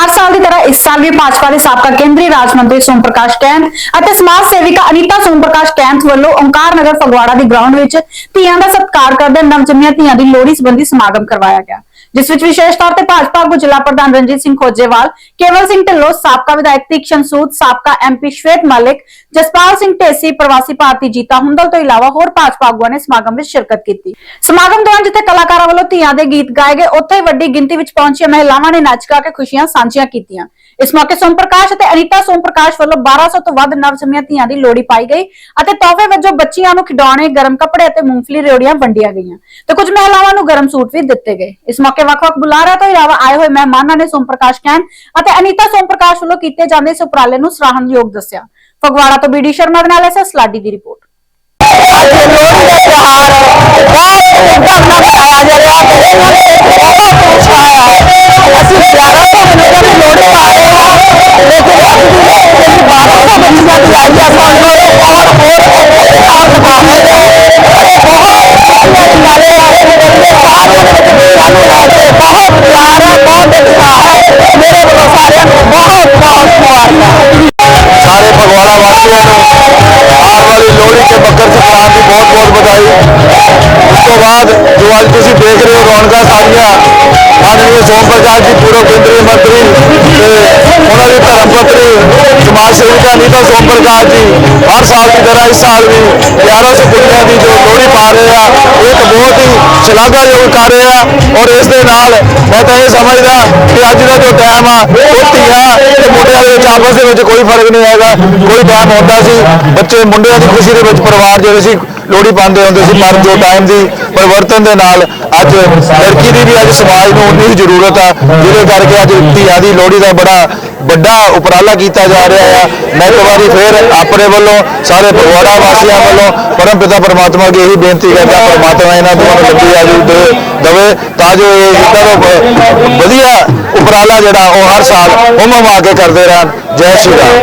ਹਰ ਸਾਲ ਦੀ ਤਰ੍ਹਾਂ ਇਸ ਸਾਲ ਵੀ ਭਾਜਪਾ ਦੇ ਸਾਬਕਾ ਕੇਂਦਰੀ ਰਾਜ ਮੰਤਰੀ ਸੋਮ ਪ੍ਰਕਾਸ਼ ਕੈਂਥ ਅਤੇ ਸਮਾਜ ਸੇਵਿਕਾ ਅਨੀਤਾ ਸੋਮ ਪ੍ਰਕਾਸ਼ ਕੈਂਥ ਵੱਲੋਂ ਓਂਕਾਰ ਨਗਰ ਫਗਵਾੜਾ ਦੀ ਗਰਾਊਂਡ ਵਿੱਚ ਧੀਆਂ ਦਾ ਸਤਿਕਾਰ ਕਰਦੇ ਨਵਜੰਮੀਆਂ ਧੀਆਂ ਦੀ ਲੋਹੜੀ ਸੰਬੰਧੀ ਸਮਾਗਮ ਕਰਵਾਇਆ ਗਿਆ, ਜਿਸ ਵਿੱਚ ਵਿਸ਼ੇਸ਼ ਤੌਰ ਤੇ ਭਾਜਪਾ ਆਗੂ ਜ਼ਿਲ੍ਹਾ ਪ੍ਰਧਾਨ ਰਣਜੀਤ ਸਿੰਘ ਖੋਜੇਵਾਲ, ਕੇਵਲ ਸਿੰਘ ਢਿੱਲੋਂ, ਸਾਬਕਾ ਵਿਧਾਇਕ ਤੀਕਸ਼ਨ ਸੂਦ, ਸਾਬਕਾ ਐਮਪੀ ਸ਼ਵੇਤ ਮਾਲਿਕ, ਜਸਪਾਲ ਸਿੰਘ ਢੇਸੀ, ਪ੍ਰਵਾਸੀ ਭਾਰਤੀ ਜੀਤਾ ਹੁੰਦਲ ਤੋਂ ਇਲਾਵਾ ਹੋਰ ਭਾਜਪਾ ਆਗੂਆਂ ਨੇ ਸਮਾਗਮ ਵਿੱਚ ਸ਼ਿਰਕਤ ਕੀਤੀ। ਸਮਾਗਮ ਦੌਰਾਨ ਜਿੱਥੇ ਕਲਾਕਾਰਾਂ ਧੀਆਂ ਦੇ ਗੀਤ ਗਾਏ ਗਏ, ਉੱਥੇ ਵੱਡੀ ਗਿਣਤੀ ਵਿੱਚ ਪਹੁੰਚੀਆਂ ਮਹਿਲਾਵਾਂ ਨੇ ਨੱਚ ਗਾ ਕੇ ਖੁਸ਼ੀਆਂ ਸਾਂਝੀਆਂ ਕੀਤੀਆਂ। ਇਸ ਮੌਕੇ ਸੋਮ ਪ੍ਰਕਾਸ਼ ਅਤੇ ਅਨੀਤਾ ਸੋਮ ਪ੍ਰਕਾਸ਼ ਵੱਲੋਂ 1200 ਤੋਂ ਵੱਧ ਨਵਜੰਮੀਆਂ ਧੀਆਂ ਦੀ ਲੋਹੜੀ ਪਾਈ ਗਈ ਅਤੇ ਤੋਹਫੇ ਵਜੋਂ ਬੱਚੀਆਂ ਨੂੰ ਖਿਡੌਣੇ, ਗਰਮ ਕੱਪੜੇ ਅਤੇ ਮੂੰਗਫਲੀ ਰਿਓੜੀਆਂ ਵੰਡੀਆਂ ਗਈਆਂ। ਤੇ ਕੁਝ ਮਹਿਲਾਵਾਂ ਨੂੰ ਗਰਮ ਸੂਟ ਵੀ ਦਿੱਤੇ ਗਏ। ਇਸ ਮੌਕੇ ਵੱਖ-ਵੱਖ ਬੁਲਾਰਿਆਂ ਤੋਂ ਇਲਾਵਾ ਆਏ ਹੋਏ ਮਹਿਮਾਨਾਂ ਨੇ ਸੋਮ ਪ੍ਰਕਾਸ਼ ਕਹਿਣ ਅਤੇ ਅਨੀਤਾ ਸੋਮ ਪ੍ਰਕਾਸ਼ ਵੱਲੋਂ ਕੀਤੇ ਜਾਂਦੇ ਇਸ ਉਪਰਾਲੇ ਨੂੰ ਸਰਾਹਣਯੋਗ ਦੱਸਿਆ। ਫਗਵਾੜਾ ਤੋਂ ਬੀਡੀ ਸ਼ਰਮਾ ਦੇ ਨਾਲ ਐਸਐਸ ਲਾਡੀ ਦੀ ਰਿਪੋਰਟ। ਦੇ ਵਿੱਚ ਬੱਚਿਆਂ ਨੂੰ ਲੈ ਕੇ ਬਹੁਤ ਪਿਆਰ ਹੈ ਬਹੁਤ ਉਤਸ਼ਾਹ ਹੈ ਮੇਰੇ ਵੱਲੋਂ ਸਾਰਿਆਂ ਨੂੰ ਬਹੁਤ ਬਹੁਤ ਮੁਬਾਰਕਾਂ ਸਾਰੇ ਫਗਵਾੜਾ ਵਾਸੀਆਂ ਨੂੰ ਆਉਣ ਵਾਲੀ ਲੋਹੜੀ ਤੇ ਮੱਕਰ ਸੰਕਰਾਂਤ ਦੀ ਬਹੁਤ ਬਹੁਤ ਵਧਾਈ ਉਸ ਤੋਂ ਬਾਅਦ ਜੋ ਅੱਜ ਤੁਸੀਂ ਦੇਖ ਰਹੇ ਹੋ ਰੌਣਕਾਂ ਸਾਰੀਆਂ ਮਾਨਨੀय ਸੋਮ ਪ੍ਰਕਾਸ਼ ਜੀ ਪੂਰਵ ਕੇਂਦਰੀ ਮੰਤਰੀ ਤੇ ਉਹਨਾਂ ਦੀ ਧਰਮ ਪਤਨੀ ਸਮਾਜ ਸੇਵਿਕਾ ਨੀਤਾ ਸੋਮ ਪ੍ਰਕਾਸ਼ ਜੀ ਹਰ ਸਾਲ ਦੀ ਤਰ੍ਹਾਂ ਇਸ ਸਾਲ ਸ਼ਲਾਘਾਯੋਗ ਕਰ ਰਹੇ ਆ ਔਰ ਇਸ ਦੇ ਨਾਲ ਮੈਂ ਤਾਂ ਇਹ ਸਮਝਦਾ ਕਿ ਅੱਜ ਦਾ ਜੋ ਟਾਈਮ ਆ, ਉਹ ਧੀਆਂ ਤੇ ਮੁੰਡਿਆਂ ਦੇ ਵਿੱਚ ਆਪਸ ਦੇ ਵਿੱਚ ਕੋਈ ਫ਼ਰਕ ਨਹੀਂ ਹੈਗਾ, ਕੋਈ ਟਾਈਮ ਹੁੰਦਾ ਸੀ। ਬੱਚੇ ਮੁੰਡਿਆਂ ਦੀ ਖੁਸ਼ੀ ਦੇ ਵਿੱਚ ਪਰਿਵਾਰ ਜਿਹੜੇ ਸੀ ਲੋਹੜੀ ਪਾਉਂਦੇ ਹੁੰਦੇ ਸੀ, ਪਰ ਜੋ ਟਾਈਮ ਦੀ ਪਰਿਵਰਤਨ ਦੇ ਨਾਲ ਅੱਜ ਲੜਕੀ ਦੀ ਵੀ ਅੱਜ ਸਮਾਜ ਨੂੰ ਉਨੀ ਹੀ ਜ਼ਰੂਰਤ ਆ, ਜਿਹਦੇ ਕਰਕੇ ਅੱਜ ਧੀਆਂ ਦੀ ਲੋਹੜੀ ਦਾ ਬੜਾ ਵੱਡਾ ਉਪਰਾਲਾ ਕੀਤਾ ਜਾ ਰਿਹਾ ਆ। ਮੈਂ ਇੱਕ ਵਾਰੀ ਫੇਰ ਆਪਣੇ ਵੱਲੋਂ, ਸਾਰੇ ਫਗਵਾੜਾ ਵਾਸੀਆਂ ਵੱਲੋਂ ਪਰਮ ਪਿਤਾ ਪਰਮਾਤਮਾ ਅੱਗੇ ਇਹੀ ਬੇਨਤੀ ਕਰਦਾ, ਪਰਮਾਤਮਾ ਇਹਨਾਂ ਦੋਵਾਂ ਨੂੰ ਲੰਬੀ ਆਯੂ ਦੇ ਦਵੇ, ਤਾਂ ਜੋ ਇਹ ਇਦਾਂ ਵਧੀਆ ਉਪਰਾਲਾ ਜਿਹੜਾ ਉਹ ਹਰ ਸਾਲ ਹੁਮ ਹੁਮਾ ਕੇ ਕਰਦੇ ਰਹਿਣ। ਜੈ ਸ਼੍ਰੀ ਰਾਮ।